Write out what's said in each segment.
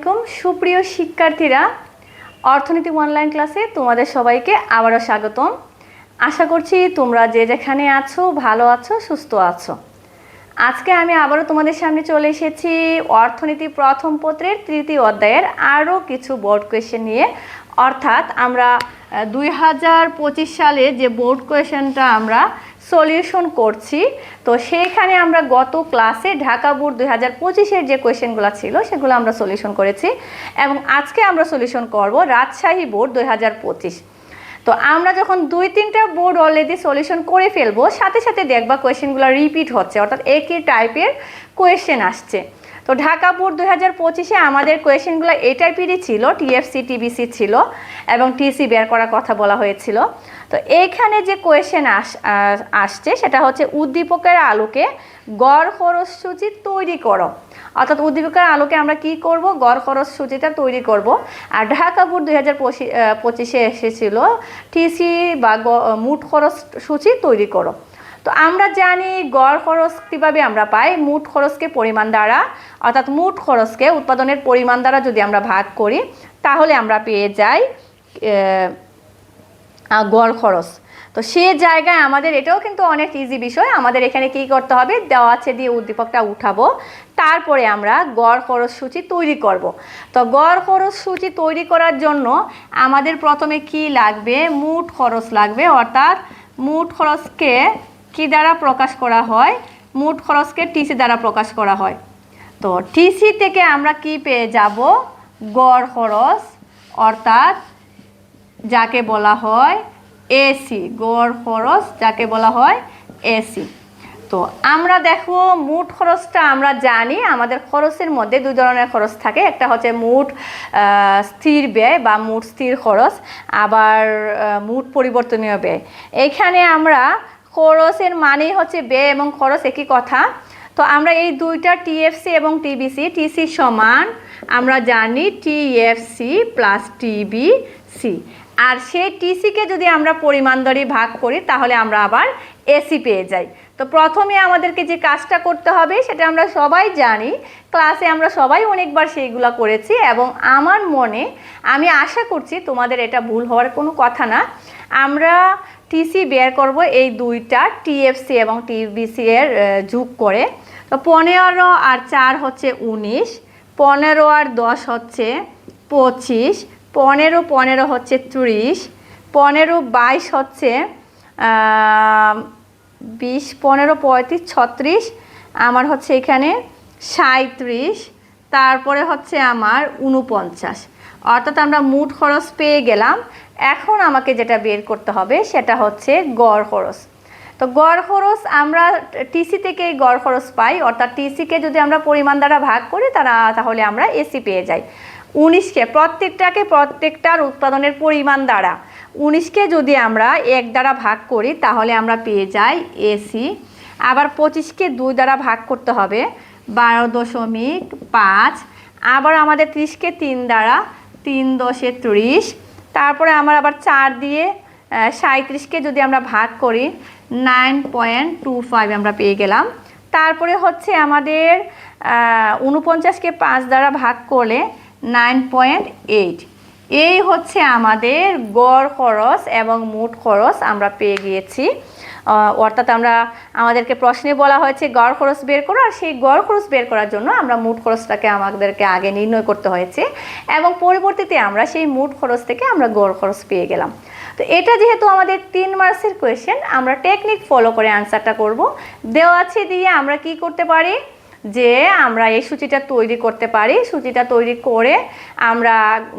আলাইকুম। সুপ্রিয় শিক্ষার্থীরা, অর্থনীতি অনলাইন ক্লাসে তোমাদের সবাইকে আবারও স্বাগতম। আশা করছি তোমরা যে যেখানে আছো, ভালো আছো, সুস্থ আছো। আজকে আমি আবারও তোমাদের সামনে চলে এসেছি অর্থনীতি প্রথম পত্রের তৃতীয় অধ্যায়ের আরও কিছু বোর্ড কোয়েশ্চেন নিয়ে। অর্থাৎ আমরা দুই হাজার পঁচিশ সালে যে বোর্ড কোয়েশ্চেনটা আমরা সলিউশন করছি। তো সেইখানে আমরা গত ক্লাসে ঢাকা বোর্ড দুই হাজার পঁচিশের যে কোয়েশ্চেনগুলো ছিল, সেগুলো আমরা সলিউশন করেছি এবং আজকে আমরা সলিউশন করব রাজশাহী বোর্ড দুই হাজার পঁচিশ। তো আমরা যখন দুই তিনটা বোর্ড অলরেডি সলিউশন করে ফেলব, সাথে সাথে দেখবা কোয়েশ্চেনগুলো রিপিট হচ্ছে, অর্থাৎ একই টাইপের কোয়েশ্চেন আসছে। তো ঢাকা বোর্ড দুই হাজার পঁচিশে আমাদের কোয়েশ্চেনগুলো এই টাইপেরই ছিল, টিএফসি, টিবিসি ছিল এবং টিসি বের করার কথা বলা হয়েছিল। তো এইখানে যে কোয়েশ্চেন আস আসছে সেটা হচ্ছে উদ্দীপকের আলোকে গড় খরচ সূচি তৈরি করো। অর্থাৎ উদ্দীপকের আলোকে আমরা কি করব? গড় খরচ সূচিটা তৈরি করব। আর ঢাকা বোর্ড দুই হাজার পঁচিশে এসেছিল টিসি বা মোট খরচ সূচি তৈরি করো। তো আমরা জানি গড় খরচ কীভাবে আমরা পাই? মোট খরচকে পরিমাণ দ্বারা, অর্থাৎ মোট খরচকে উৎপাদনের পরিমাণ দ্বারা যদি আমরা ভাগ করি, তাহলে আমরা পেয়ে যাই গড় খরচ। তো সে জায়গায় আমাদের এটাও কিন্তু অনেক ইজি বিষয়। আমাদের এখানে কি করতে হবে? দেওয়া আছে দিয়ে উদ্দীপকটা উঠাবো। তারপরে আমরা গড় খরচ সূচি তৈরি করব। তো গড় খরচ সূচি তৈরি করার জন্য আমাদের প্রথমে কি লাগবে? মোট খরচ লাগবে, অর্থাৎ মোট খরচকে কি দ্বারা প্রকাশ করা হয়? মোট খরচকে টিসি দ্বারা প্রকাশ করা হয়। তো টিসি থেকে আমরা কি পেয়ে যাব? গড় খরচ, অর্থাৎ যাকে বলা হয় এসি গড় খরচ যাকে বলা হয় এসি তো আমরা দেখো, মোট খরচটা আমরা জানি, আমাদের খরচের মধ্যে দুই ধরনের খরচ থাকে। একটা হচ্ছে মোট স্থির ব্যয় বা মোট স্থির খরচ, আবার মোট পরিবর্তনীয় ব্যয়। এখানে আমরা খরচের মানেই হচ্ছে ব্যয় এবং খরচ একই কথা। তো আমরা এই দুইটা টিএফসি এবং টিবিসি টিসি সমান আমরা জানি টিএফসি প্লাস টিবিসি আর সেই টিসিকে যদি আমরা পরিমাণ দরে ভাগ করি, তাহলে আমরা আবার এসি পেয়ে যাই। তো প্রথমে আমাদেরকে যে কাজটা করতে হবে, সেটা আমরা সবাই জানি। ক্লাসে আমরা সবাই অনেকবার সেইগুলো করেছি এবং আমার মনে, আমি আশা করছি তোমাদের এটা ভুল হওয়ার কোনো কথা না। আমরা টিসি বের করব এই দুইটা টিএফসি এবং টিবিসি এর যোগ করে। তো পনেরো আর চার হচ্ছে উনিশ, পনেরো আর দশ হচ্ছে পঁচিশ, পনেরো পনেরো হচ্ছে ত্রিশ, পনেরো বাইশ হচ্ছে বিশ, পনেরো পঁয়ত্রিশ, ছত্রিশ, আমার হচ্ছে এখানে সাঁত্রিশ তারপরে হচ্ছে আমার উনপঞ্চাশ অর্থাৎ আমরা মোট খরচ পেয়ে গেলাম এখন আমাকে যেটা বের করতে হবে সেটা হচ্ছে গড় খরচ তো গড় খরচ আমরা টিসি থেকে গড় খরচ পাই, অর্থাৎ টিসিকে যদি আমরা পরিমাণ দ্বারা ভাগ করি, তারা তাহলে আমরা এসি পেয়ে যাই। উনিশকে প্রত্যেকটাকে প্রত্যেকটার উৎপাদনের পরিমাণ দ্বারা। উনিশকে যদি আমরা এক দ্বারা ভাগ করি, তাহলে আমরা পেয়ে যাই এসি আবার পঁচিশকে দুই দ্বারা ভাগ করতে হবে, বারো দশমিক পাঁচ। আবার আমাদের ত্রিশকে তিন দ্বারা, তিন দশে ত্রিশ। তারপরে আমার আবার চার দিয়ে সাঁত্রিশকে যদি আমরা ভাগ করি নাইন পয়েন্ট টু ফাইভ আমরা পেয়ে গেলাম। তারপরে হচ্ছে আমাদের উনপঞ্চাশকে পাঁচ দ্বারা ভাগ করলে নাইন পয়েন্ট এইট এই হচ্ছে আমাদের গড় খরচ এবং মোট খরচ আমরা পেয়ে গিয়েছি। অর্থাৎ আমরা আমাদেরকে প্রশ্নে বলা হয়েছে গড় খরচ বের করো, আর সেই গড় খরচ বের করার জন্য আমরা মোট খরচটাকে আমাদেরকে আগে নির্ণয় করতে হয়েছে এবং পরবর্তীতে আমরা সেই মোট খরচ থেকে আমরা গড় খরচ পেয়ে গেলাম। তো এটা যেহেতু আমাদের তিন মার্কসের কোয়েশ্চেন আমরা টেকনিক ফলো করে আনসারটা করব। দেওয়া আছে দিয়ে আমরা কি করতে পারি? যে আমরা এই সূচিটা তৈরি করতে পারি, সূচিটা তৈরি করে আমরা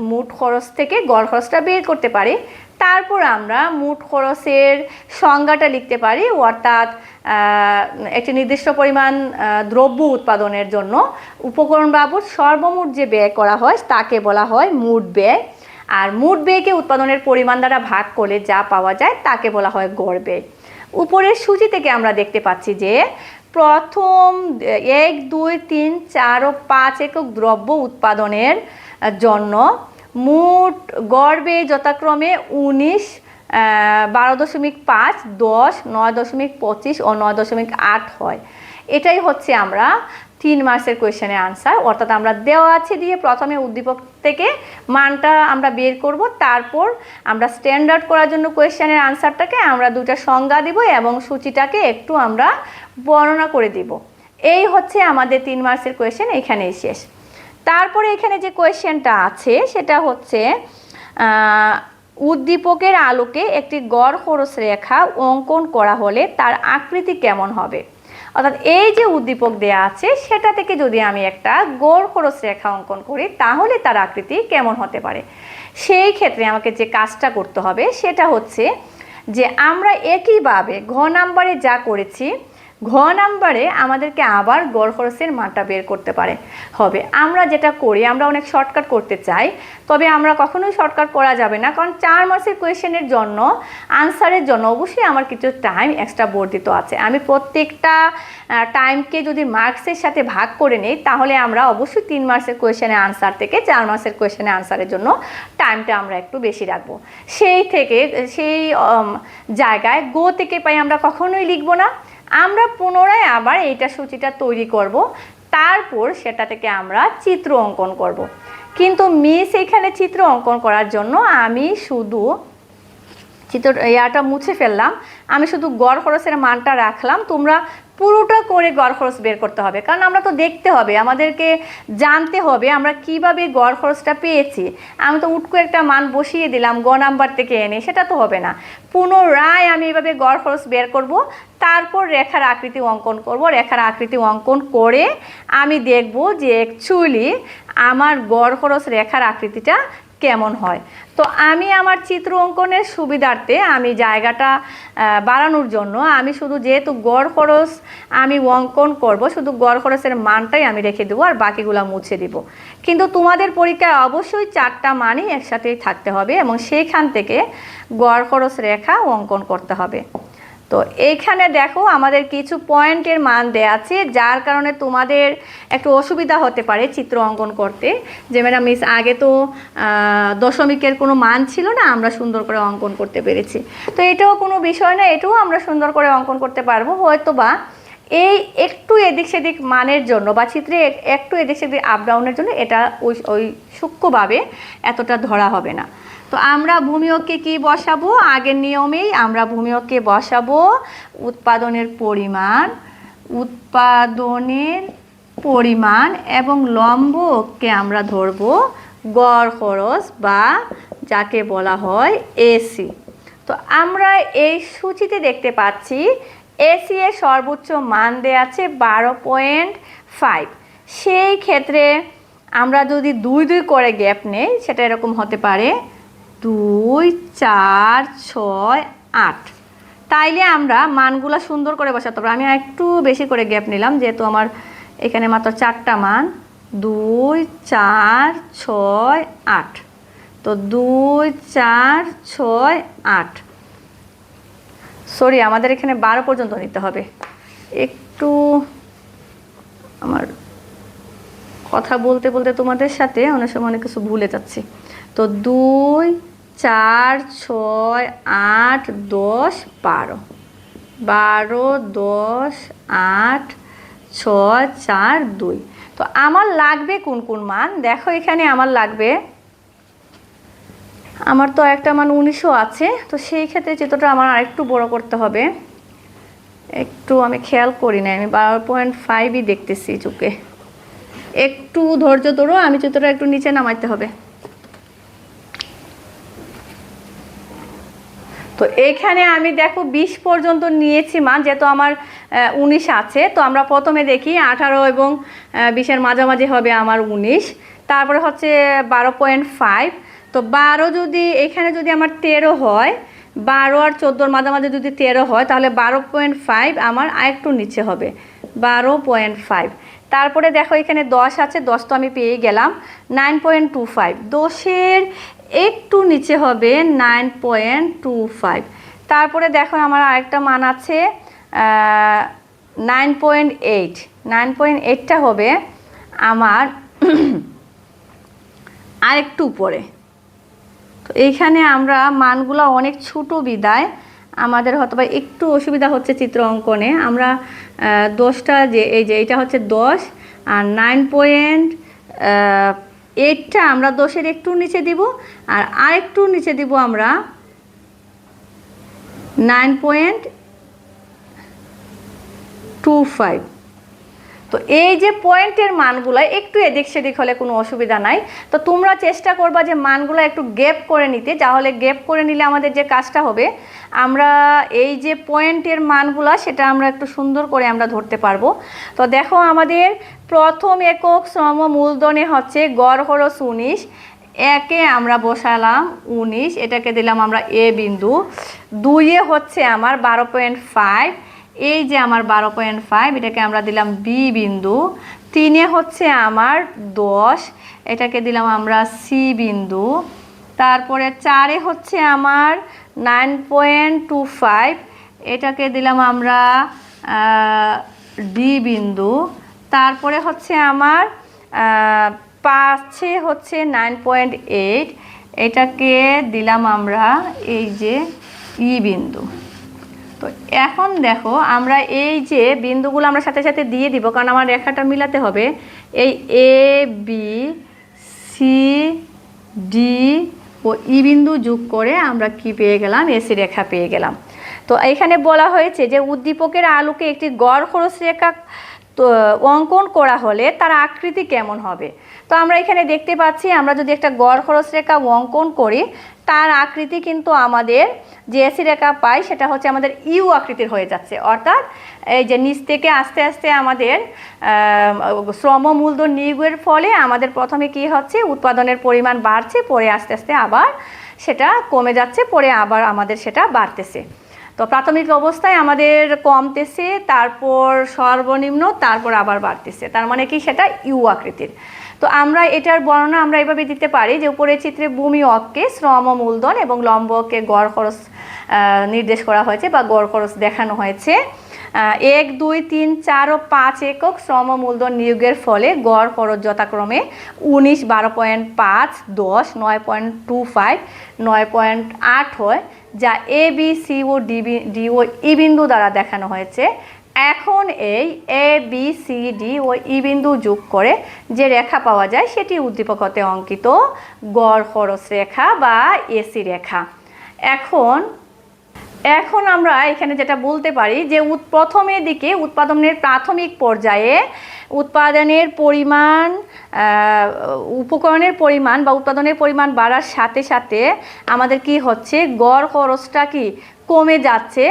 মোট খরচ থেকে গড় খরচটা বের করতে পারি। তারপর আমরা মোট খরচের সংজ্ঞাটা লিখতে পারি, অর্থাৎ একটি নির্দিষ্ট পরিমাণ দ্রব্য উৎপাদনের জন্য। উপকরণ বাবদ সর্বমোট যে ব্যয় করা হয় তাকে বলা হয় মোট ব্যয়। আর মোট ব্যয়কে উৎপাদনের পরিমাণ দ্বারা ভাগ করলে যা পাওয়া যায় তাকে বলা হয় গড় ব্যয়। উপরের সূচি থেকে আমরা দেখতে পাচ্ছি যে, প্রথম এক, দুই, তিন, চার ও পাঁচ একক দ্রব্য উৎপাদনের জন্য মোট ব্যয় যথাক্রমে উনিশ বারো দশমিক পাঁচ, দশ, নয় দশমিক পঁচিশ ও নয় দশমিক আট হয়। এটাই হচ্ছে আমরা তিন মার্কসের কোয়েশ্চেনের আনসার অর্থাৎ আমরা দেওয়া আছে দিয়ে প্রথমে উদ্দীপক থেকে মানটা আমরা বের করব। তারপর আমরা স্ট্যান্ডার্ড করার জন্য কোয়েশ্চেনের আনসারটাকে আমরা দুটা সংজ্ঞা দিব এবং সূচিটাকে একটু আমরা বর্ণনা করে দিব। এই হচ্ছে আমাদের তিন মার্কসের কোয়েশ্চেন এখানেই শেষ। তারপরে এখানে যে কোয়েশ্চেনটা আছে, সেটা হচ্ছে উদ্দীপকের আলোকে একটি গড় খরচ রেখা অঙ্কন করা হলে তার আকৃতি কেমন হবে? অর্থাৎ এই যে উদ্দীপক দেয়া আছে, সেটা থেকে যদি আমি একটা গড় খরচ রেখা অঙ্কন করি, তাহলে তার আকৃতি কেমন হতে পারে? সেই ক্ষেত্রে আমাকে যে কাজটা করতে হবে, সেটা হচ্ছে যে আমরা একইভাবে ঘ নাম্বারে যা করেছি ঘ নাম্বারে আমাদেরকে আবার গড় খরচের মানটা বের করতে পারে। হবে, আমরা যেটা করি, আমরা অনেক শর্টকাট করতে চাই, তবে আমরা কখনোই শর্টকাট করা যাবে না, কারণ চার মাসের কোয়েশনের জন্য আনসারের জন্য অবশ্যই আমার কিছু টাইম এক্সট্রা বর্ধিত আছে। আমি প্রত্যেকটা টাইমকে যদি মার্কসের সাথে ভাগ করে নিই, তাহলে আমরা অবশ্যই তিন মাসের কোয়েশনের আনসার থেকে চার মাসের কোয়েশ্চেনের আনসারের জন্য টাইমটা আমরা একটু বেশি রাখব। সেই থেকে, সেই জায়গায় গো থেকে পাই আমরা কখনোই লিখব না। আমরা পুনরায় আবার এইটা সূচিটা তৈরি করব। তারপর সেটা থেকে আমরা চিত্র অঙ্কন করব। কিন্তু মিস এখানে চিত্র অঙ্কন করার জন্য আমি শুধু চিত্র ইয়াটা মুছে ফেললাম। আমি শুধু গড় খরচের মানটা রাখলাম। তোমরা পুরোটা করে গড় খরচ বের করতে হবে। কারণ আমরা তো দেখতে হবে, আমাদেরকে জানতে হবে আমরা কীভাবে গড় খরচটা পেয়েছি। আমি তো উটকো একটা মান বসিয়ে দিলাম, গ নাম্বার থেকে এনে, সেটা তো হবে না। পুনরায় আমি এভাবে গড় খরচ বের করব, তারপর রেখার আকৃতি অঙ্কন করব, রেখার আকৃতি অঙ্কন করে আমি দেখব যে অ্যাকচুয়ালি আমার গড় খরচ রেখার আকৃতিটা কেমন হয়? তো আমি আমার চিত্র অঙ্কনের সুবিধার্থে আমি জায়গাটা বাড়ানোর জন্য আমি শুধু যেহেতু গড় খরচ আমি অঙ্কন করব, শুধু গড় খরচের মানটাই আমি রেখে দেবো আর বাকিগুলো মুছে দিব। কিন্তু তোমাদের পরীক্ষায় অবশ্যই চারটা মানই একসাথেই থাকতে হবে এবং সেইখান থেকে গড় খরচ রেখা অঙ্কন করতে হবে। তো এইখানে দেখো আমাদের কিছু পয়েন্টের মান দেয়া আছে, যার কারণে তোমাদের একটু অসুবিধা হতে পারে চিত্র অঙ্কন করতে। যে ম্যাডাম মিস আগে তো দশমিকের কোনো মান ছিল না, আমরা সুন্দর করে অঙ্কন করতে পেরেছি। তো এটাও কোনো বিষয় না, এটাও আমরা সুন্দর করে অঙ্কন করতে পারব। হয়তো বা এই একটু এদিক সেদিক মানের জন্য বা চিত্রে এক- একটু এদিক সেদিক আপ ডাউনের জন্য এটা ওই ওই সূক্ষ্মভাবে এতটা ধরা হবে না। তো আমরা ভূমিয়ককে কি বসাবো? আগের নিয়মেই আমরা ভূমিয়ককে বসাবো। উৎপাদনের পরিমাণ উৎপাদনের পরিমাণ এবং লম্বকে আমরা ধরবো গড় খরচ বা যাকে বলা হয় এসি তো আমরা এই সূচিতে দেখতে পাচ্ছি এসি এর সর্বোচ্চ মান দেয়া আছে বারো পয়েন্ট ফাইভ। সেই ক্ষেত্রে আমরা যদি দুই দুই করে গ্যাপ নেই, সেটা এরকম হতে পারে। দুই, চার, ছয়, আট। তাইলে আমরা মানগুলো সুন্দর করে বসাতে পারব। আমি একটু বেশি করে গ্যাপ নিলাম, যেহেতু আমার এখানে মাত্র চারটা মান। দুই, চার, ছয়, আট। তো দুই, চার, ছয়, আট। সরি আমাদের এখানে বারো পর্যন্ত নিতে হবে। একটু আমার কথা বলতে বলতে তোমাদের সাথে অনেক সময় অনেক কিছু ভুলে যাচ্ছি। তো দুই চার, ছয়, আট, দশ, বারো। বারো, দশ, আট, ছয়, চার, দুই। তো আমার লাগবে কোন কোন মান? দেখো এখানে আমার লাগবে। আমার তো একটা মান উনিশও আছে, তো সেই ক্ষেত্রে চিত্রটা আমার আরেকটু বড় করতে হবে। একটু আমি খেয়াল করি না আমি বারো পয়েন্ট ফাইভই দেখতেছি চোখে। একটু ধৈর্য ধরো, আমি চিত্রটা একটু নিচে নামাইতে হবে। তো এখানে আমি দেখো বিশ পর্যন্ত নিয়েছি মান যেহেতু আমার উনিশ আছে। তো আমরা প্রথমে দেখি আঠারো এবং বিশের মাঝামাঝি হবে আমার উনিশ। তারপরে হচ্ছে বারো পয়েন্ট ফাইভ। তো বারো যদি, এখানে যদি আমার তেরো হয়, বারো আর চোদ্দোর মাঝামাঝি যদি তেরো হয়, তাহলে বারো পয়েন্ট ফাইভ আমার আরেকটু নিচে হবে। বারো পয়েন্ট ফাইভ। তারপরে দেখো এখানে দশ আছে, দশ তো আমি পেয়ে গেলাম। Nine point two five. দশের একটু নিচে হবে নাইন পয়েন্ট টু ফাইভ। তারপরে দেখো আমার আরেকটা মান আছে nine point eight. Nine point এইটটা হবে আমার আরেকটু উপরে। তো এইখানে আমরা মানগুলো অনেক ছোট বিদায়। আমাদের হয়তো বা একটু অসুবিধা হচ্ছে চিত্র অঙ্কনে। আমরা দশটা যে, এই যে এটা হচ্ছে দশ আর নাইন পয়েন্ট এইটটা আমরা দশের একটু নিচে দিব, আর আরেকটু নিচে দিব আমরা নাইন পয়েন্ট টু ফাইভ। তো এই যে পয়েন্টের মানগুলো, একটু এদিক সেদিক হলে কোনো অসুবিধা নাই। তো তোমরা চেষ্টা করবা যে মানগুলো একটু গ্যাপ করে নিতে তাহলে গ্যাপ করে নিলে আমাদের যে কাজটা হবে, আমরা এই যে পয়েন্টের মানগুলো, সেটা আমরা একটু সুন্দর করে আমরা ধরতে পারব। তো দেখো আমাদের প্রথম একক শ্রম মূলধনে হচ্ছে গড় খরচ উনিশ, একে আমরা বসালাম উনিশ, এটাকে দিলাম আমরা এ বিন্দু। দুইয়ে হচ্ছে আমার বারো পয়েন্ট ফাইভ এই যে আমার বারো পয়েন্ট ফাইভ এটাকে আমরা দিলাম বি বিন্দু। তিনে হচ্ছে আমার দশ, এটাকে দিলাম আমরা সি বিন্দু। তারপরে চারে হচ্ছে আমার নাইন পয়েন্ট টু ফাইভ এটাকে দিলাম আমরা ডি বিন্দু। তারপরে হচ্ছে আমার পাঁচে হচ্ছে নাইন পয়েন্ট এইট এটাকে দিলাম আমরা এই যে ই বিন্দু। তো এখন দেখো, আমরা এই যে বিন্দুগুলো আমরা সাথে সাথে দিয়ে দিব, কারণ আমার রেখাটা মিলাতে হবে, এই এ বি সি ডি ও ই বিন্দু যোগ করে আমরা কি পেয়ে গেলাম? এসি রেখা পেয়ে গেলাম। তো এখানে বলা হয়েছে যে উদ্দীপকের আলোকে একটি গড় খরচ রেখা অঙ্কন করা হলে তার আকৃতি কেমন হবে? তো আমরা এখানে দেখতে পাচ্ছি, আমরা যদি একটা গড় খরচ রেখা অঙ্কন করি, তার আকৃতি কিন্তু আমাদের যে এসি রেখা পাই, সেটা হচ্ছে আমাদের ইউ আকৃতির হয়ে যাচ্ছে। অর্থাৎ এই যে নিচ থেকে আস্তে আস্তে আমাদের শ্রম মূলধন নিয়োগের ফলে আমাদের প্রথমে কি হচ্ছে, উৎপাদনের পরিমাণ বাড়ছে, পরে আস্তে আস্তে আবার সেটা কমে যাচ্ছে, পরে আবার আমাদের সেটা বাড়তেছে। তো প্রাথমিক অবস্থায় আমাদের কমতেছে, তারপর সর্বনিম্ন, তারপর আবার বাড়তেছে। তার মানে কি, সেটা ইউ আকৃতির। তো আমরা এটার বর্ণনা আমরা এভাবে দিতে পারি যে উপরের চিত্রে ভূমি অক্ষে শ্রম মূলধন এবং লম্ব অক্ষে গড় খরচ নির্দেশ করা হয়েছে বা গড় খরচ দেখানো হয়েছে। এক, দুই, তিন, চার ও পাঁচ একক শ্রম মূলধন নিয়োগের ফলে গড় খরচ যথাক্রমে উনিশ, বারো পয়েন্ট পাঁচ, দশ, নয় পয়েন্ট টু ফাইভ, নয় পয়েন্ট আট হয়, যা এ বি সি ও ডি বি- ডি ও ই বিন্দু দ্বারা দেখানো হয়েছে। এখন এই এ বি সি ডি ও ই বিন্দু যোগ করে যে রেখা পাওয়া যায় সেটি উদ্দীপক হতে অঙ্কিত গড় খরচ রেখা বা এসি রেখা। এখন এখন আমরা এখানে যেটা বলতে পারি যে প্রথমের দিকে উৎপাদনের প্রাথমিক পর্যায়ে উৎপাদনের পরিমাণ উপকরণের পরিমাণ বা উৎপাদনের পরিমাণ বাড়ার সাথে সাথে আমাদের কি হচ্ছে? গড় খরচটা কি? কমে যাচ্ছে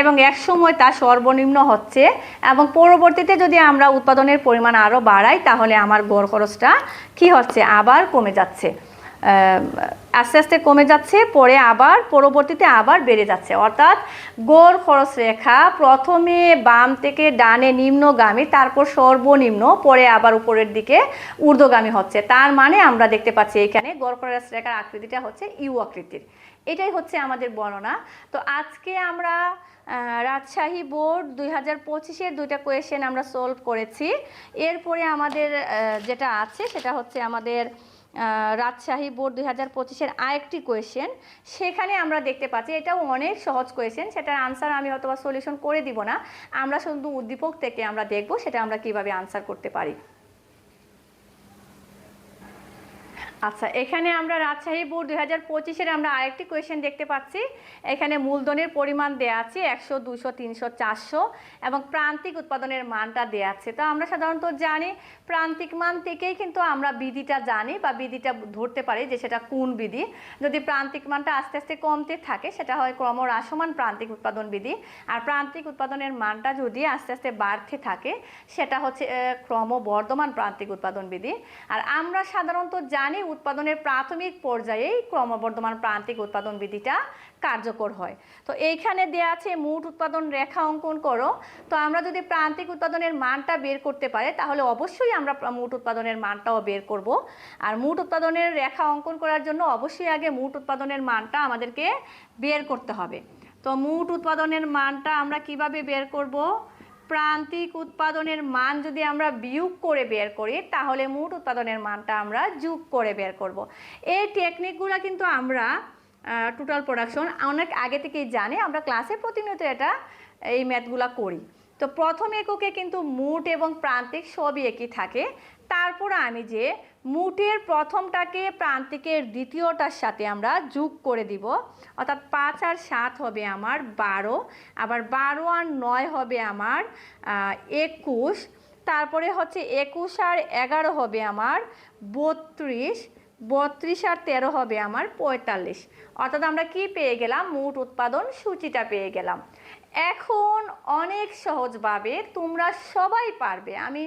এবং এক সময় তা সর্বনিম্ন হচ্ছে এবং পরবর্তীতে যদি আমরা উৎপাদনের পরিমাণ আরও বাড়াই, তাহলে আমার গড় খরচটা কী হচ্ছে? আবার কমে যাচ্ছে। আস্তে আস্তে কমে যাচ্ছে, পরে আবার, পরবর্তীতে আবার বেড়ে যাচ্ছে। অর্থাৎ গড় খরচ রেখা প্রথমে বাম থেকে ডানে নিম্নগামী, তারপর সর্বনিম্ন, পরে আবার উপরের দিকে ঊর্ধ্বগামী হচ্ছে। তার মানে আমরা দেখতে পাচ্ছি এখানে গড় খরচ রেখার আকৃতিটা হচ্ছে ইউ আকৃতির। এটাই হচ্ছে আমাদের বর্ণনা। তো আজকে আমরা রাজশাহী বোর্ড দুই হাজার পঁচিশের দুইটা কোয়েশ্চেন আমরা সলভ করেছি। এরপরে আমাদের যেটা আছে সেটা হচ্ছে আমাদের রাজশাহী বোর্ড দুই হাজার পঁচিশের আরেকটি কোয়েশ্চেন সেখানে আমরা দেখতে পাচ্ছি, এটাও অনেক সহজ কোয়েশ্চেন সেটার আনসার আমি হয়তো সলিউশন করে দিব না। আমরা শুধু উদ্দীপক থেকে আমরা দেখব, সেটা আমরা কীভাবে আনসার করতে পারি। আচ্ছা এখানে আমরা রাজশাহী বোর্ড দুই হাজার আমরা আরেকটি কোয়েশ্চেন দেখতে পাচ্ছি। এখানে মূলধনের পরিমাণ দেওয়া আছে একশো, দুশো, তিনশো, চারশো এবং প্রান্তিক উৎপাদনের মানটা দেওয়া আছে। তো আমরা সাধারণত জানি, প্রান্তিক মান থেকেই কিন্তু আমরা বিধিটা জানি বা বিধিটা ধরতে পারি যে সেটা কোন বিধি। যদি প্রান্তিক মানটা আস্তে আস্তে কমতে থাকে, সেটা হয় ক্রমহ্রাসমান প্রান্তিক উৎপাদন বিধি। আর প্রান্তিক উৎপাদনের মানটা যদি আস্তে আস্তে বাড়তে থাকে, সেটা হচ্ছে ক্রমবর্ধমান প্রান্তিক উৎপাদন বিধি। আর আমরা সাধারণত জানি উৎপাদনের প্রাথমিক পর্যায়েই ক্রমবর্ধমান প্রান্তিক উৎপাদন বিধিটা কার্যকর হয়। তো এইখানে দেয়া আছে, মোট উৎপাদন রেখা অঙ্কন করো। তো আমরা যদি প্রান্তিক উৎপাদনের মানটা বের করতে পারি, তাহলে অবশ্যই আমরা মোট উৎপাদনের মানটাও বের করব। আর মোট উৎপাদনের রেখা অঙ্কন করার জন্য অবশ্যই আগে মোট উৎপাদনের মানটা আমাদেরকে বের করতে হবে। তো মোট উৎপাদনের মানটা আমরা কীভাবে বের করব? প্রান্তিক উৎপাদনের মান যদি আমরা বিয়োগ করে বের করি, তাহলে মোট উৎপাদনের মানটা আমরা যোগ করে বের করব। এই টেকনিকগুলো কিন্তু আমরা টোটাল প্রোডাকশন অনেক আগে থেকেই জানি, আমরা ক্লাসে প্রতিনিয়ত এটা, এই ম্যাথগুলা করি। তো প্রথম এককে কিন্তু মুট এবং প্রান্তিক সবই একই থাকে। তারপর আমি যে মুটের প্রথমটাকে প্রান্তিকের দ্বিতীয়টার সাথে আমরা যোগ করে দিব। অর্থাৎ পাঁচ আর সাত হবে আমার বারো, আবার বারো আর নয় হবে আমার একুশ। তারপরে হচ্ছে একুশ আর এগারো হবে আমার বত্রিশ বত্রিশ আর তেরো হবে আমার পঁয়তাল্লিশ। অর্থাৎ আমরা কি পেয়ে গেলাম? মোট উৎপাদন সূচিটা পেয়ে গেলাম। এখন অনেক সহজভাবে তোমরা সবাই পারবে। আমি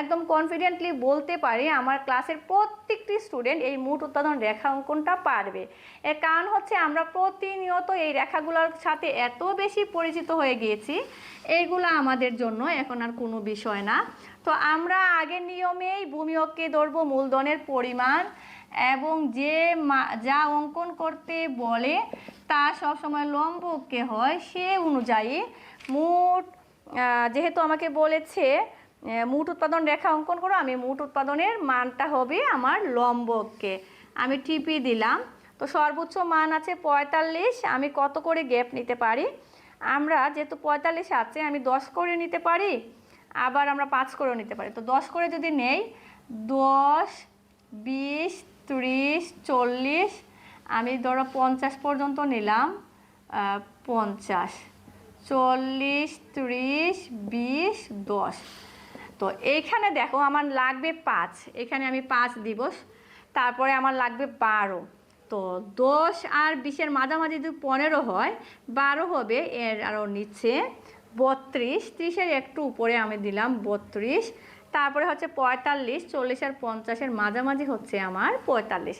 একদম কনফিডেন্টলি বলতে পারি, আমার ক্লাসের প্রত্যেকটি স্টুডেন্ট এই মোট উৎপাদন রেখা অঙ্কনটা পারবে। এর কারণ হচ্ছে আমরা প্রতিনিয়ত এই রেখাগুলোর সাথে এত বেশি পরিচিত হয়ে গিয়েছি, এইগুলো আমাদের জন্য এখন আর কোনো বিষয় না। তো আমরা আগের নিয়মেই ভূমি ভূমিয়ককে ধরবো মূলধনের পরিমাণ এবং যে যা অঙ্কন করতে বলে, তা সবসময় লম্বকে হয়, সে অনুযায়ী মোট যেহেতু আমাকে বলেছে মোট উৎপাদন রেখা অঙ্কন করো, আমি মোট উৎপাদনের মানটা হবে আমার লম্বকে আমি টিপি দিলাম। তো সর্বোচ্চ মান আছে পঁয়তাল্লিশ, আমি কত করে গ্যাপ নিতে পারি? আমরা যেহেতু পঁয়তাল্লিশ আছে, আমি দশ করে নিতে পারি, আবার আমরা পাঁচ করেও নিতে পারি। তো দশ করে যদি নেই, দশ, বিশ ত্রিশ, চল্লিশ, আমি ধরো পঞ্চাশ পর্যন্ত নিলাম পঞ্চাশ। চল্লিশ, ত্রিশ, বিশ, দশ। তো এইখানে দেখো আমার লাগবে পাঁচ। এখানে আমি পাঁচ দিব। তারপরে আমার লাগবে বারো। তো দশ আর বিশের মাঝামাঝি যদি পনেরো হয়, বারো হবে, এর আরও নিচে বত্রিশ। ত্রিশের একটু উপরে আমি দিলাম বত্রিশ। তারপরে হচ্ছে পঁয়তাল্লিশ, চল্লিশ আর পঞ্চাশের মাঝামাঝি হচ্ছে আমার পঁয়তাল্লিশ।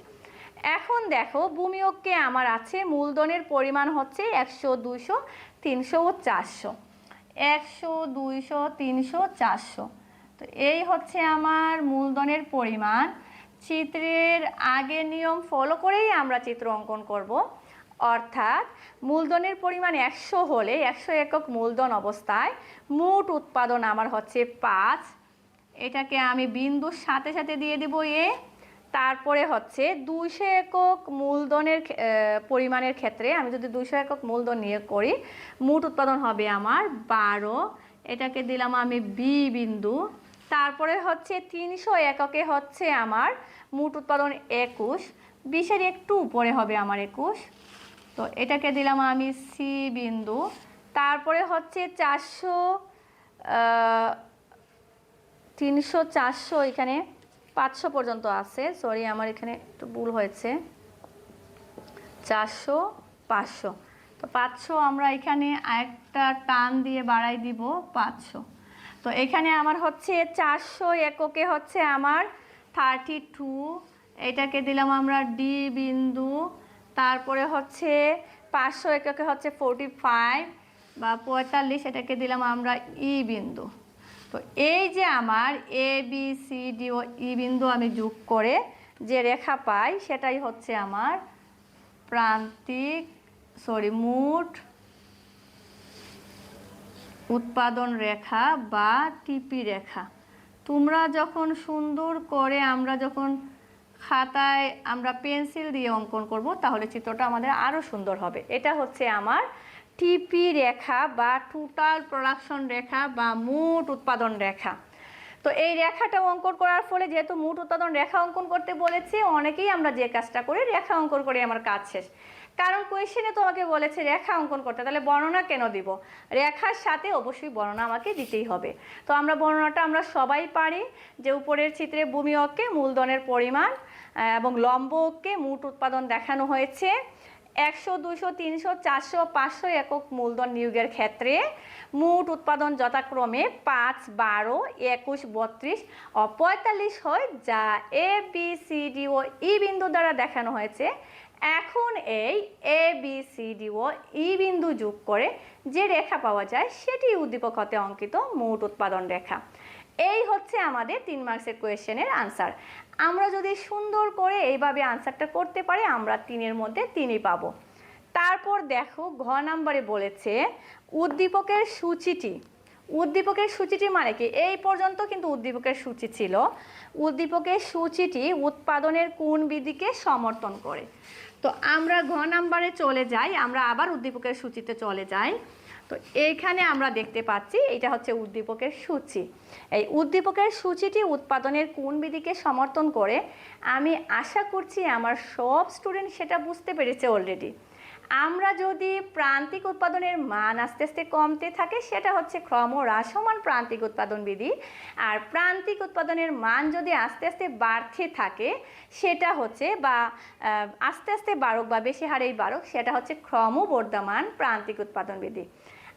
এখন দেখো, ভূমিয়োগকে আমার আছে, মূলধনের পরিমাণ হচ্ছে একশো দুইশো তিনশো ও চারশো। একশো দুইশো তিনশো চারশো। তো এই হচ্ছে আমার মূলধনের পরিমাণ। চিত্রের আগে নিয়ম ফলো করেই আমরা চিত্র অঙ্কন করব। অর্থাৎ মূলধনের পরিমাণ একশো হলে একশো একক মূলধন অবস্থায় মোট উৎপাদন আমার হচ্ছে পাঁচ। এটাকে আমি বিন্দুর সাথে সাথে দিয়ে দিব এ। তারপরে হচ্ছে দুইশো একক মূলধনের পরিমাণের ক্ষেত্রে আমি যদি দুইশো একক মূলধন নিয়ে করি, মোট উৎপাদন হবে আমার বারো। এটাকে দিলাম আমি বি বিন্দু। তারপরে হচ্ছে তিনশো এককে হচ্ছে আমার মোট উৎপাদন একুশ। বিশের একটু উপরে হবে আমার একুশ। তো এটাকে দিলাম আমি সি বিন্দু। তারপরে হচ্ছে চারশো তিনশো চারশো এখানে পাঁচশো পর্যন্ত আছে। সরি আমার এখানে একটু ভুল হয়েছে। চারশো পাঁচশো। তো পাঁচশো আমরা এখানে একটা টান দিয়ে বাড়াই দিব, পাঁচশো। তো এখানে আমার হচ্ছে চারশো এককে হচ্ছে আমার থার্টি টু এটাকে দিলাম আমরা ডি বিন্দু। তারপরে হচ্ছে পাঁচশো এককে হচ্ছে ফোরটি ফাইভ বা পঁয়তাল্লিশ, এটাকে দিলাম আমরা ই বিন্দু। তো এই যে আমার এ বি সি ডি ও ই বিন্দু আমি যোগ করে যে রেখা পাই, সেটাই হচ্ছে আমার প্রান্তিক সরি মোট উৎপাদন রেখা বা টিপি রেখা। তোমরা যখন সুন্দর করে আমরা যখন খাতায় আমরা পেন্সিল দিয়ে অঙ্কন করব, তাহলে চিত্রটা আমাদের আরও সুন্দর হবে। এটা হচ্ছে আমার টিপি রেখা বা টোটাল প্রোডাকশন রেখা বা মোট উৎপাদন রেখা। তো এই রেখাটা অঙ্কন করার ফলে যেহেতু মোট উৎপাদন রেখা অঙ্কন করতে বলেছে, অনেকেই আমরা যে কাজটা করি রেখা অঙ্কন করে, আমার কাজ শেষ। কারণ কোয়েশনে তো আমাকে বলেছে রেখা অঙ্কন করতে, তাহলে বর্ণনা কেন দিব? রেখার সাথে অবশ্যই বর্ণনা আমাকে দিতেই হবে। তো আমরা বর্ণনাটা আমরা সবাই পারি যে উপরের চিত্রে ভূমি অক্ষে মূলধনের পরিমাণ এবং লম্ব অক্ষে মোট উৎপাদন দেখানো হয়েছে। একশো দুশো তিনশো, চারশো, পাঁচশো একক মূলধন নিয়োগের ক্ষেত্রে মোট উৎপাদন যথাক্রমে পাঁচ, বারো, একুশ, বত্রিশ ও পঁয়তাল্লিশ হয়, যা এ বি সি ডি ও ই বিন্দু দ্বারা দেখানো হয়েছে। এখন এই এ বি সি ডি ও ই বিন্দু যোগ করে যে রেখা পাওয়া যায়, সেটি উদ্দীপক হতে অঙ্কিত মোট উৎপাদন রেখা। এই হচ্ছে আমাদের তিন মার্কসের কোয়েশ্চেনের আনসার আমরা যদি সুন্দর করে এইভাবে আনসারটা করতে পারি, আমরা তিনের মধ্যে তিনই পাবো। তারপর দেখো, ঘ নাম্বারে বলেছে, উদ্দীপকের সূচিটি। উদ্দীপকের সূচিটি মানে কি? এই পর্যন্ত কিন্তু উদ্দীপকের সূচি ছিল। উদ্দীপকের সূচিটি উৎপাদনের কোন বিধিকে সমর্থন করে? তো আমরা ঘ নাম্বারে চলে যাই, আমরা আবার উদ্দীপকের সূচিতে চলে যাই। তো এইখানে আমরা দেখতে পাচ্ছি এটা হচ্ছে উদ্দীপকের সূচি। এই উদ্দীপকের সূচিটি উৎপাদনের কোন বিধিকে সমর্থন করে? আমি আশা করছি আমার সব স্টুডেন্ট সেটা বুঝতে পেরেছে অলরেডি আমরা যদি প্রান্তিক উৎপাদনের মান আস্তে আস্তে কমতে থাকে, সেটা হচ্ছে ক্রম হ্রাসমান প্রান্তিক উৎপাদন বিধি। আর প্রান্তিক উৎপাদনের মান যদি আস্তে আস্তে বাড়তে থাকে, সেটা হচ্ছে বা আস্তে আস্তে বাড়ক বা বেশি হারেই বাড়ক, সেটা হচ্ছে ক্রমবর্ধমান প্রান্তিক উৎপাদন বিধি।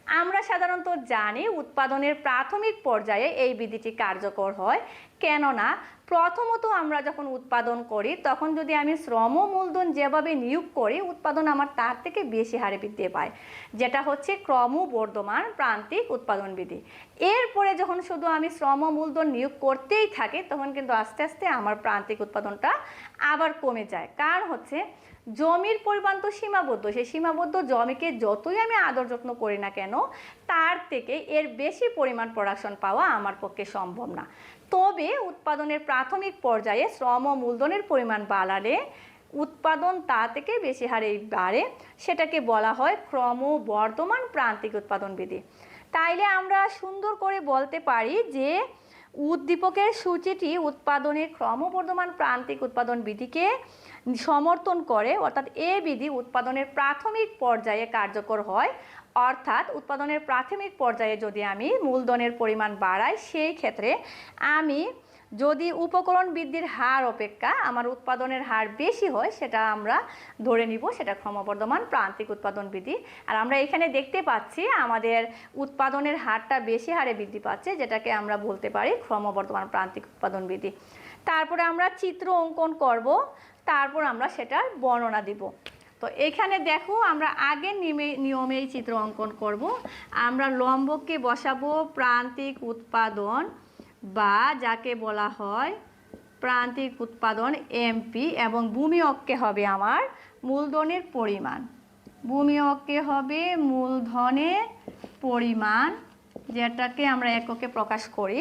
আমরা সাধারণত জানি উৎপাদনের প্রাথমিক পর্যায়ে এই বিধিটি কার্যকর হয়। কেননা, প্রথমত আমরা যখন উৎপাদন করি, তখন যদি আমি শ্রম মূলধন যেভাবে নিয়োগ করি, উৎপাদন আমার তার থেকে বেশি হারে বৃদ্ধি পায়, যেটা হচ্ছে ক্রমবর্ধমান প্রান্তিক উৎপাদন বিধি। এরপরে যখন শুধু আমি শ্রম মূলধন নিয়োগ করতেই থাকি, তখন কিন্তু আস্তে আস্তে আমার প্রান্তিক উৎপাদনটা আবার কমে যায়। কারণ হচ্ছে জমির পরিমাণ তো সীমাবদ্ধ। সেই সীমাবদ্ধ জমিকে যতই আমি আদর যত্ন করি না কেন, তার থেকে এর বেশি পরিমাণ প্রোডাকশন পাওয়া আমার পক্ষে সম্ভব না। তবে উৎপাদনের প্রাথমিক পর্যায়ে শ্রম ও মূলধনের পরিমাণ বাড়ালে উৎপাদন তা থেকে বেশি হারে বাড়ে, সেটাকে বলা হয় ক্রমবর্ধমান প্রান্তিক উৎপাদন বিধি। তাইলে আমরা সুন্দর করে বলতে পারি যে, উদ্দীপকের সূচিটি উৎপাদনের ক্রমবর্ধমান প্রান্তিক উৎপাদন বিধিকে সমর্থন করে, অর্থাৎ এ বিধি উৎপাদনের প্রাথমিক পর্যায়ে কার্যকর হয়। অর্থাৎ উৎপাদনের প্রাথমিক পর্যায়ে যদি আমি মূলধনের পরিমাণ বাড়াই, সেই ক্ষেত্রে আমি যদি উপকরণ বৃদ্ধির হার অপেক্ষা আমার উৎপাদনের হার বেশি হয়, সেটা আমরা ধরে নিব, সেটা ক্রমবর্ধমান প্রান্তিক উৎপাদন বিধি। আর আমরা এখানে দেখতে পাচ্ছি আমাদের উৎপাদনের হারটা বেশি হারে বৃদ্ধি পাচ্ছে, যেটাকে আমরা বলতে পারি ক্রমবর্ধমান প্রান্তিক উৎপাদন বিধি। তারপরে আমরা চিত্র অঙ্কন করব। তারপর আমরা সেটার বর্ণনা দিব। তো এখানে দেখো আমরা আগের নিয়মে নিয়মেই চিত্র অঙ্কন করব। আমরা লম্বককে বসাবো প্রান্তিক উৎপাদন বা যাকে বলা হয় প্রান্তিক উৎপাদন এমপি এবং ভূমি অক্ষে হবে আমার মূলধনের পরিমাণ। ভূমি অক্ষে হবে মূলধনের পরিমাণ, যেটাকে আমরা এককে প্রকাশ করি।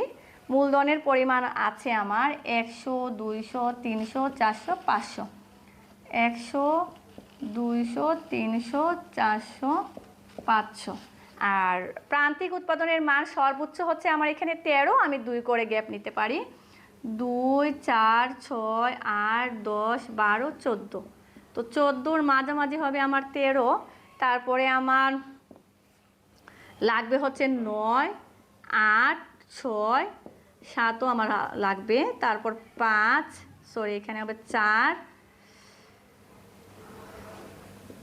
মূলধনের পরিমাণ আছে আমার একশো, দুইশো, তিনশো, চারশো, পাঁচশো। একশো, দুইশো, তিনশো, চারশো, পাঁচশো। আর প্রান্তিক উৎপাদনের মান সর্বোচ্চ হচ্ছে আমার এখানে তেরো, আমি দুই করে গ্যাপ নিতে পারি। দুই, চার, ছয়, আট, দশ, বারো, চোদ্দ। তো চোদ্দোর মাঝামাঝি হবে আমার তেরো, তারপরে আমার লাগবে হচ্ছে নয়, আট, ছয় সাতও আমার লাগবে। তারপর পাঁচ সরি এখানে হবে চার।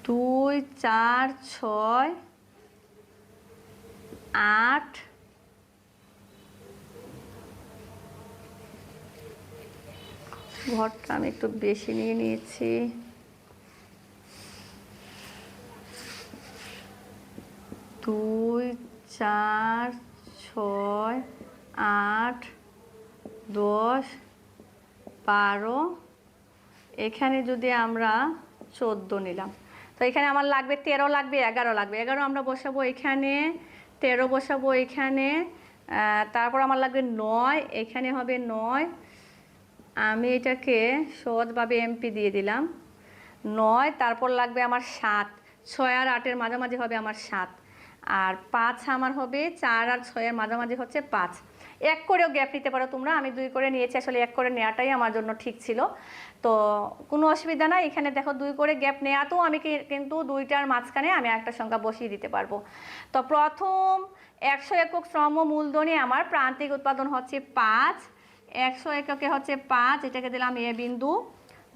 দুই, চার, ছয়, আট, ঘরটা আমি একটু বেশি নিয়ে নিয়েছি। দুই, চার, ছয় আট, দশ, বারো। এখানে যদি আমরা চোদ্দ নিলাম, তো এখানে আমার লাগবে তেরো, লাগবে এগারো লাগবে এগারো আমরা বসাবো এখানে, তেরো বসাবো এখানে তারপর আমার লাগবে নয়, এখানে হবে নয়। আমি এটাকে সহজভাবে এমপি দিয়ে দিলাম। নয়, তারপর লাগবে আমার সাত। ছয় আর আটের মাঝামাঝি হবে আমার সাত। আর পাঁচ আমার হবে চার আর ছয়ের মাঝামাঝি হচ্ছে পাঁচ। এক করেও গ্যাপ নিতে পারো তোমরা। আমি দুই করে নিয়েছি, আসলে এক করে নেওয়াটাই আমার জন্য ঠিক ছিল। তো কোনো অসুবিধা নাই, এখানে দেখো দুই করে গ্যাপ নেওয়াতেও আমি কিন্তু দুইটার মাঝখানে আমি একটা সংখ্যা বসিয়ে দিতে পারব। তো প্রথম একশো একক শ্রম মূলধনে আমার প্রান্তিক উৎপাদন হচ্ছে পাঁচ। একশো এককে হচ্ছে পাঁচ, এটাকে দিলাম এ বিন্দু।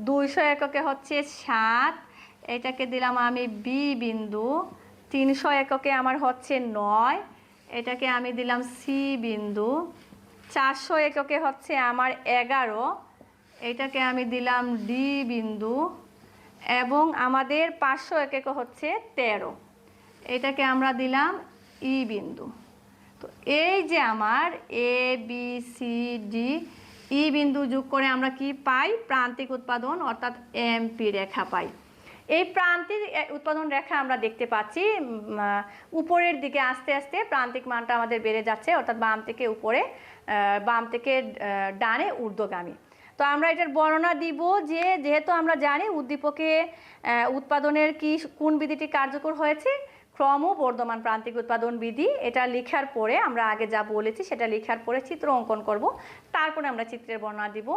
দুইশো এককে হচ্ছে সাত, এটাকে দিলাম আমি বি বিন্দু। তিনশো এককে আমার হচ্ছে নয়। এটাকে আমি দিলাম সি বিন্দু। চারশো এককে হচ্ছে আমার এগারো। এটাকে আমি দিলাম ডি বিন্দু এবং আমাদের পাঁচশো এককে হচ্ছে তেরো। এটাকে আমরা দিলাম ই বিন্দু। তো এই যে আমার A B C D E বিন্দু যোগ করে আমরা কি পাই? প্রান্তিক উৎপাদন, অর্থাৎ এমপি রেখা পাই। এই প্রান্তিক উৎপাদন রেখা আমরা দেখতে পাচ্ছি উপরের দিকে আস্তে আস্তে প্রান্তিক মানটা আমাদের বেড়ে যাচ্ছে, অর্থাৎ বাম থেকে উপরে বাম থেকে ডানে ঊর্ধ্বগামী। তো আমরা এটার বর্ণনা দিব যে, যেহেতু আমরা জানি উদ্দীপকে উৎপাদনের কি কোন বিধিটি কার্যকর হয়েছে ক্রমবর্ধমান প্রান্তিক উৎপাদন বিধি, এটা লেখার পরে আমরা আগে যা বলেছি সেটা লেখার পরে চিত্র অঙ্কন করব। তারপরে আমরা চিত্রের বর্ণনা দিব।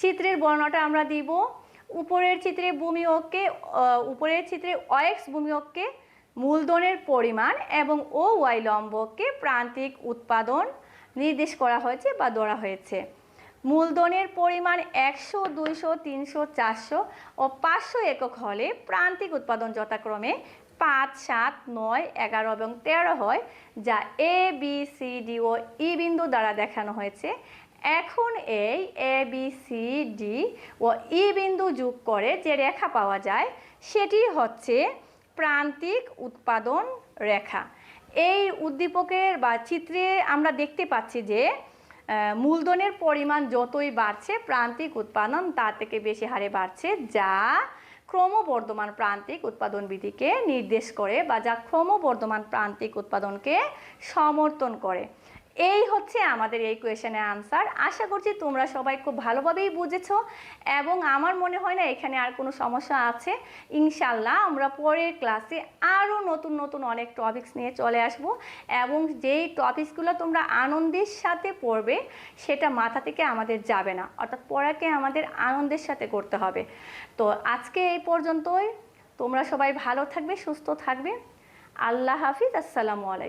চিত্রের বর্ণনাটা আমরা দিব উপরের চিত্রে ভূমি অক্ষে উপরের চিত্রে অয়েক্স ভূমি অক্ষে মূলধনের পরিমাণ এবং ও ওয়াই লম্বকে প্রান্তিক উৎপাদন নির্দেশ করা হয়েছে বা ধরা হয়েছে। মূলধনের পরিমাণ একশো, দুইশো, তিনশো, চারশো ও পাঁচশো একক হলে প্রান্তিক উৎপাদন যথাক্রমে পাঁচ, সাত, নয়, এগারো এবং তেরো হয়, যা এ বি সি ডি ও ই বিন্দু দ্বারা দেখানো হয়েছে। এখন এই এ বি সি ডি ও ই বিন্দু যোগ করে যে রেখা পাওয়া যায়, সেটি হচ্ছে প্রান্তিক উৎপাদন রেখা। এই উদ্দীপকের বা চিত্রে আমরা দেখতে পাচ্ছি যে মূলধনের পরিমাণ যতই বাড়ছে, প্রান্তিক উৎপাদন তার থেকে বেশি হারে বাড়ছে, যা ক্রমবর্ধমান প্রান্তিক উৎপাদন বিধিকে নির্দেশ করে বা যা ক্রমবর্ধমান প্রান্তিক উৎপাদনকে সমর্থন করে। এই হচ্ছে আমাদের এই কোয়েশনের আনসার আশা করছি তোমরা সবাই খুব ভালোভাবেই বুঝেছ এবং আমার মনে হয় না এখানে আর কোনো সমস্যা আছে। ইনশাল্লাহ আমরা পরের ক্লাসে আরও নতুন নতুন অনেক টপিকস নিয়ে চলে আসব এবং যেই টপিকসগুলো তোমরা আনন্দের সাথে পড়বে সেটা মাথা থেকে আমাদের যাবে না। অর্থাৎ পড়াকে আমাদের আনন্দের সাথে করতে হবে। তো আজকে এই পর্যন্তই। তোমরা সবাই ভালো থাকবে, সুস্থ থাকবে। আল্লাহ হাফিজ, আসসালামু আলাইকুম।